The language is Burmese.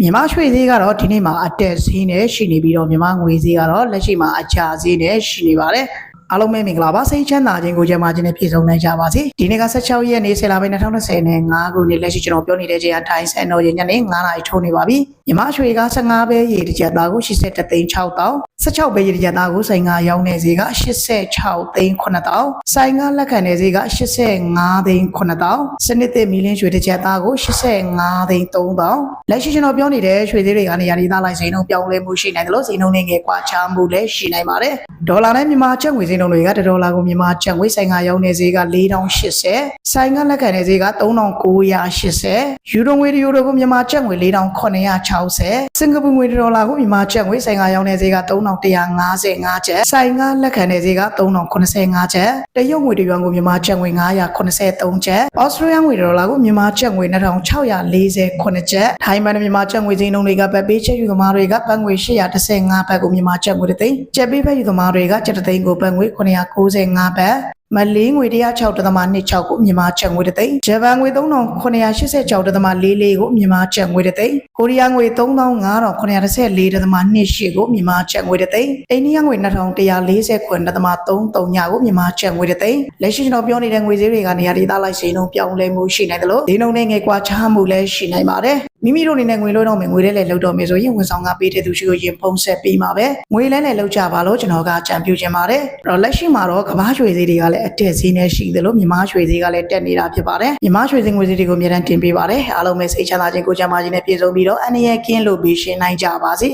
မြန်မာရွှေဈေးကတော့ဒီနေ့မှာအတက်ဈေးနဲ့ရှိနေပြီးတော့မြန်မာငွေဈေးကတော့လက်ရှိမှာအချဈေးနဲ့ရှိနေပါတယ်အားလုံးပဲမင်္ဂလာပါစိတ်ချမ်းသာခြင်းကိုကြံပါခြင်းနဲ့ပြည့်စုံနိုင်ကြပါစေဒီနေ့က16ရက်နေ့ဆယ်လပိုင်း2020နဲ့5ခုနှစ်လက်ရှိကျွန်တော်ပြောနေတဲ့ချိန်ကထိုင်းစံတော်ရင်ညနေ9နာရီထိုးနေပါပြီမြန်မာရွှေက15ပဲရေတစ်ကြက်သားကို83သိန်း6တောင်း 16ပဲရေတစ်ကြက်သားကိုဆိုင်ကရောင်းနေဈေးက86သိန်း9တောင်းဆိုင်ကလက်ခံနေဈေးက85သိန်း9တောင်းစနစ်သစ်မီလင်းရွှေတစ်ကြက်သားကို85သိန်း3တောင်းလက်ရှိကျွန်တော်ပြောနေတဲ့ရွှေဈေးတွေကနေရာဒေသလိုက်စိန်နှုန်းပြောင်းလဲမှုရှိနိုင်တယ်လို့စိန်နှုန်းတွေငယ်ကွာခြားမှုလည်းရှိနိုင်ပါတယ်ဒေါ်လာနဲ့မြန်မာကျပ်ငွေစိန်နှုန်းတွေကတစ်ဒေါ်လာကိုမြန်မာကျပ်ငွေဆိုင်ကရောင်းနေဈေးက4080ဆိုင်ကလက်ခံနေဈေးက3980ယူရိုငွေတစ်ယူရိုကိုမြန်မာကျပ်ငွေ4960စင်ကာပူငွေတစ်ဒေါ်လာကိုမြန်မာကျပ်ငွေဆိုင်ကရောင်းနေဈေးက3155ကျပ်ဆိုင်ကလက်ခံနေဈေးက3095ကျပ်တရုတ်ငွေတစ်ယွမ်ကိုမြန်မာကျပ်ငွေ983ကျပ်ဩစတြေးလျငွေတစ်ဒေါ်လာကိုမြန်မာကျပ်ငွေ2648ကျပ်ထိုင်းမန်မြန်မာကျပ်ငွေဈေးနှုန်းတွေကပတ်ပေးချက်ယူသမားတွေကပတ်ငွေ815ဘတ်ကိုမြန်မာကျပ်ငွေတစ်သိန်းကျပ်ပေးဖက်ယူသမားတွေကကျပ်တစ်သိန်းကိုပတ်ငွေ995ဘတ် မလေးငွေ106.26ကိုမြန်မာကျပ်ငွေတစ်သိန်းဂျပန်ငွေ3986.44ကိုမြန်မာကျပ်ငွေတစ်သိန်းကိုရီးယားငွေ3914.28ကိုမြန်မာကျပ်ငွေတစ်သိန်းအိန္ဒိယငွေ2149.33ညကိုမြန်မာကျပ်ငွေတစ်သိန်းလက်ရှိကျွန်တော်ပြောနေတဲ့ငွေဈေးတွေကနေရာဒေသလိုက်ဈေးနှုန်းပြောင်းလဲမှုရှိနိုင်တယ်လို့ဈေးနှုန်းနဲ့ငယ်ကွာခြားမှုလည်းရှိနိုင်ပါတယ် မိမိတို့အနေနဲ့ငွေလွှဲတော့မယ်ငွေလဲလဲလောက်တော့မယ်ဆိုရင်ဝန်ဆောင်ကပေးတဲ့သူရှိကိုရင်ဖုံးဆက်ပေးမှာပဲငွေလဲလဲလောက်ကြပါလို့ကျွန်တော်ကကြံပြူခြင်းပါတယ်အဲ့တော့လက်ရှိမှာတော့ကမ္ဘာရွှေဈေးတွေကလည်းအတက်ဈေးနဲ့ရှိတယ်လို့မြန်မာရွှေဈေးကလည်းတက်နေတာဖြစ်ပါတယ်မြန်မာရွှေဈေးငွေဈေးတွေကိုအများတန်းတင်ပေးပါတယ်အားလုံးပဲစိတ်ချမ်းသာခြင်းကိုကြံပါခြင်းနဲ့ပြည့်စုံပြီးတော့အနေရကင်းလို့ပြီးရှင်းနိုင်ကြပါစေ